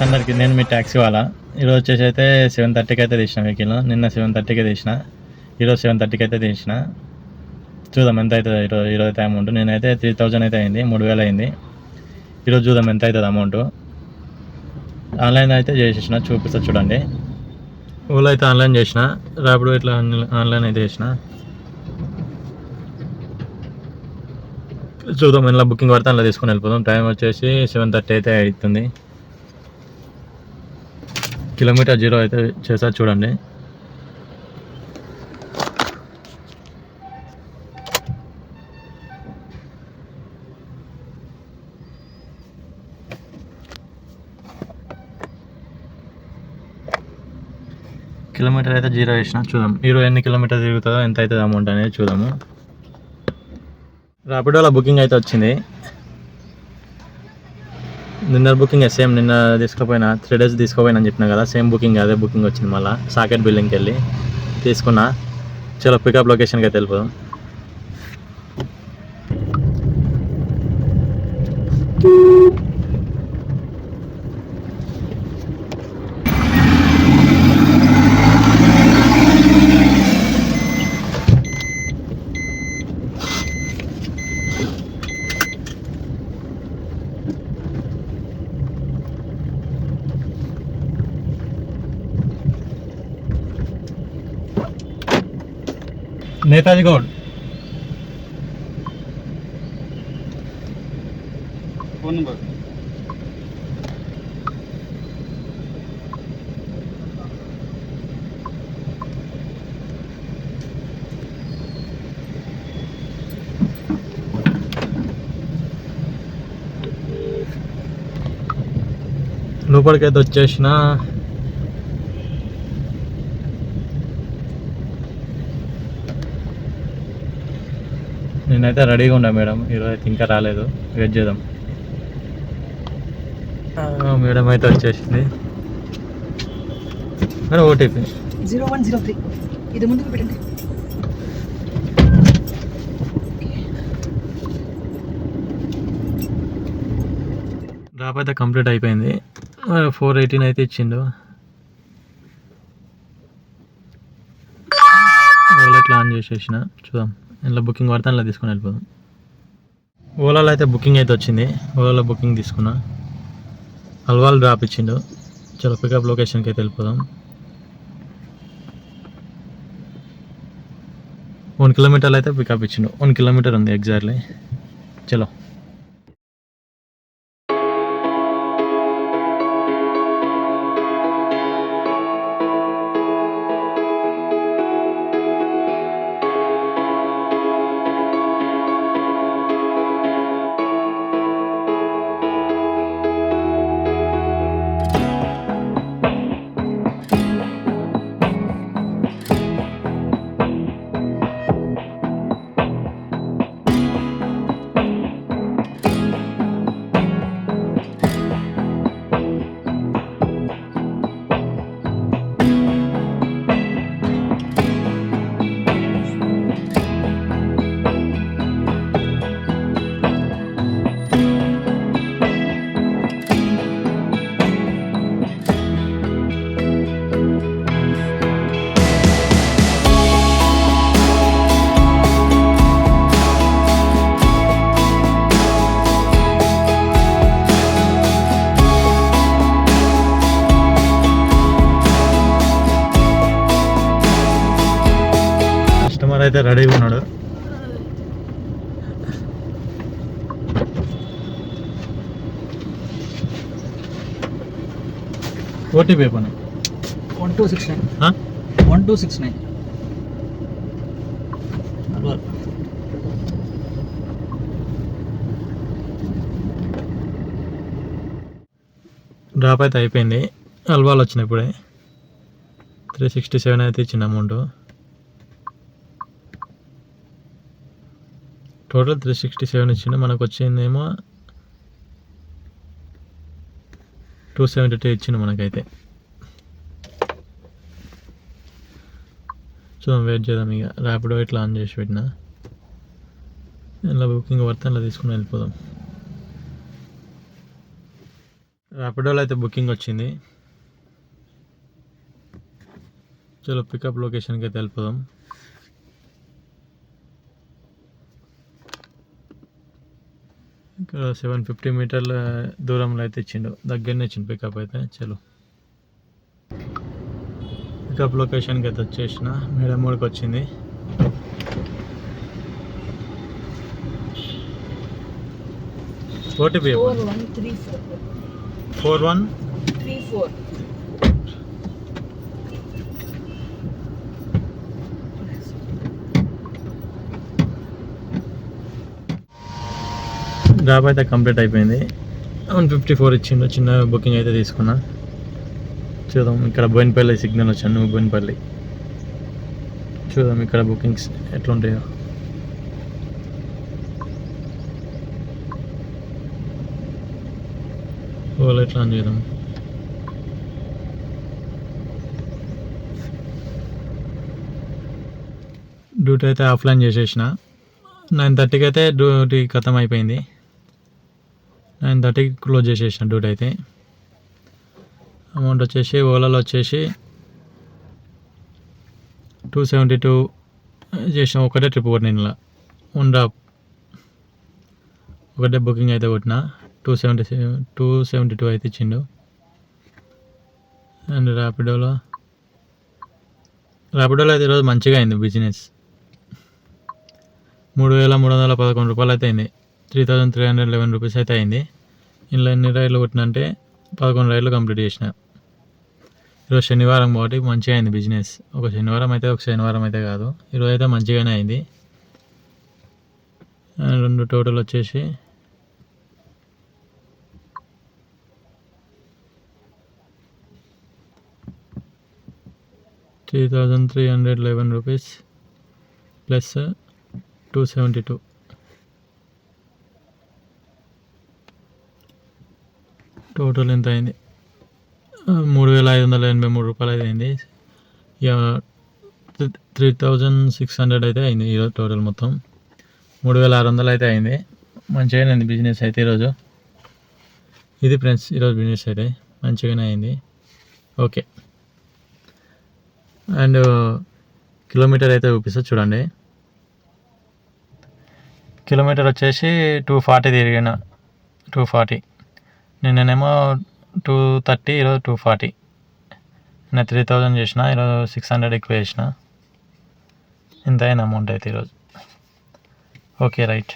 Friends అందరికి నేను మీ taxi వాళ్ళ. ఈరోజు వచ్చేసి అయితే సెవెన్ థర్టీకి అయితే తీసిన వెహికల్. నిన్న సెవెన్ థర్టీకి తీసిన ఈరోజు సెవెన్ థర్టీకి అయితే తీసిన చూద్దాం ఎంత అవుతుంది ఈరోజు ఈరోజు అయితే అమౌంట్. నేనైతే త్రీ థౌజండ్ అయితే అయింది. మూడు వేలు అయింది. ఈరోజు చూద్దాం ఎంత అవుతుంది అమౌంట్. ఆన్లైన్ అయితే చేసేసిన. చూపిస్తా చూడండి. ఊళ్ళో అయితే ఆన్లైన్ చేసిన. రాపిడో ఇట్లా ఆన్లైన్ అయితే చేసిన. చూద్దాం ఇలా బుకింగ్ పడితే అలా తీసుకొని వెళ్ళిపోదాం. టైం వచ్చేసి సెవెన్ థర్టీ అయితే అవుతుంది. కిలోమీటర్ జీరో అయితే చేసారు చూడండి. కిలోమీటర్ అయితే జీరో వేసిన చూద్దాం. ఈరోజు ఎన్ని కిలోమీటర్ తిరుగుతుందో ఎంత అవుతుంది అమౌంట్ అనేది చూద్దాము. రాపిడోలో బుకింగ్ అయితే వచ్చింది. నిన్న బుకింగ్ సేమ్ నిన్న తీసుకుపోయినా త్రీ డేస్ తీసుకుపోయినా అని చెప్పిన కదా సేమ్ బుకింగ్ అదే బుకింగ్ వచ్చింది మళ్ళీ సాకెట్ బిల్డింగ్కి వెళ్ళి తీసుకున్నా. చాలా పికప్ లొకేషన్కి అయితే వెళ్ళిపోదాం. నేతాజీ గౌడ్ ఫోన్ నెంబర్ లోపలికి అయితే వచ్చేసిన నేనైతే రెడీగా ఉన్నా మేడం. ఈరోజు అయితే ఇంకా రాలేదు. వెయిట్ చేద్దాం. మేడం అయితే వచ్చేసింది. Madam OTP. Zero one zero three. ఇది ముందుకు పెట్టండి. డ్రాప్ అయితే కంప్లీట్ అయిపోయింది. ఫోర్ ఎయిటీన్ అయితే ఇచ్చిండు. ఓలా ఆన్ చేసేసిన. చూద్దాం. ఇంట్లో బుకింగ్ పడితే అలా తీసుకొని వెళ్ళిపోదాం. ఓలాలో అయితే బుకింగ్ అయితే వచ్చింది. ఓలాలో బుకింగ్ తీసుకున్నా. అల్వాల్ డ్రాప్ ఇచ్చిండు. చలో పికప్ లొకేషన్కి అయితే వెళ్ళిపోదాం. వన్ కిలోమీటర్లు అయితే పికప్ ఇచ్చిండు. వన్ కిలోమీటర్ ఉంది ఎగ్జాక్ట్లీ. చలో. కస్టమర్ అయితే రెడీగా ఉన్నాడు. ఓటీపీ పని. One two six nine. One two six nine. Drop అయితే అయిపోయింది. అల్వాలు వచ్చినాయి ఇప్పుడే. త్రీ సిక్స్టీ సెవెన్ అయితే ఇచ్చిన amount. Total three sixty seven ఇచ్చిండు. మనకు వచ్చిందేమో టూ సెవెంటీ టూ ఇచ్చిండు మనకైతే. చూద్దాం వెయిట్ చేద్దాం ఇక. ర్యాపిడో ఇట్లా ఆన్ చేసి పెట్టిన. ఇలా బుకింగ్ పడితే అలా తీసుకుని వెళ్ళిపోదాం. ర్యాపిడోలో అయితే బుకింగ్ వచ్చింది. చలో పికప్ లొకేషన్కి అయితే వెళ్ళిపోదాం. ఇక్కడ సెవెన్ ఫిఫ్టీ మీటర్ల దూరంలో అయితే ఇచ్చిండు. దగ్గరనే ఇచ్చిండు పికప్ అయితే. చలో. పికప్ లొకేషన్కి అయితే వచ్చేసిన. మేడం మూడుకి వచ్చింది. ఓటీపీ ఫోర్ వన్ జాబ్ అయితే కంప్లీట్ అయిపోయింది. వన్ ఫిఫ్టీ ఫోర్ ఇచ్చిండు చిన్న బుకింగ్ అయితే తీసుకున్నా. చూద్దాం ఇక్కడ బోయినపల్లి సిగ్నల్ వచ్చాను బోయినపల్లి. చూద్దాం ఇక్కడ బుకింగ్స్ ఎట్లుంటాయో. ఓలా ఎట్లా అని చేద్దాం. డ్యూటీ అయితే ఆఫ్లైన్ చేసేసిన. నైన్ థర్టీకి అయితే డ్యూటీ ఖతం అయిపోయింది. నైన్ థర్టీకి క్లోజ్ చేసేసిన డ్యూటీ అయితే. అమౌంట్ వచ్చేసి ఓలాలో వచ్చేసి టూ సెవెంటీ టూ చేసిన ఒకటే ట్రిప్ కొట్టిన ఇలా ఉండా ఒకటే బుకింగ్ అయితే కొట్టిన. Two seventy two seventy two అయితే ఇచ్చిండు. అండ్ ర్యాపిడోలో ర్యాపిడోలో అయితే ఈరోజు మంచిగా అయింది బిజినెస్ మూడు వేల మూడు వందల పదకొండు రూపాయలు అయితే అయింది. Three thousand three hundred eleven rupees అయితే అయింది. ఇందులో ఎన్ని రైళ్ళు కొట్టినంటే పదకొండు రైళ్ళు కంప్లీట్ చేసిన. ఈరోజు శనివారం కాబట్టి మంచిగా అయింది బిజినెస్. ఒక శనివారం అయితే ఒక శనివారం అయితే కాదు. ఈరోజు అయితే మంచిగానే అయింది. రెండు టోటల్ వచ్చేసి three thousand three hundred eleven rupees plus two seventy two. Total ఎంత అయింది? మూడు వేల ఐదు వందల ఎనభై మూడు రూపాయలు అయితే అయింది. ఇక త్రీ థౌజండ్ సిక్స్ హండ్రెడ్ అయితే అయింది ఈరోజు టోటల్ మొత్తం. మూడు వేల ఆరు వందలు అయితే అయింది. మంచిగానే అయింది బిజినెస్ అయితే ఈరోజు. ఇది ఫ్రెండ్స్ ఈరోజు బిజినెస్ అయితే మంచిగానే అయింది. ఓకే. అండ్ కిలోమీటర్ అయితే చూపిస్తా చూడండి. కిలోమీటర్ వచ్చేసి టూ ఫార్టీ తిరిగిన టూ ఫార్టీ. నిన్ననేమో టూ థర్టీ ఈరోజు టూ ఫార్టీ. నేను త్రీ థౌజండ్ చేసిన ఈరోజు సిక్స్ హండ్రెడ్ ఎక్కువ చేసిన. ఇంత అయిన అమౌంట్ అయితే ఈరోజు. Okay right.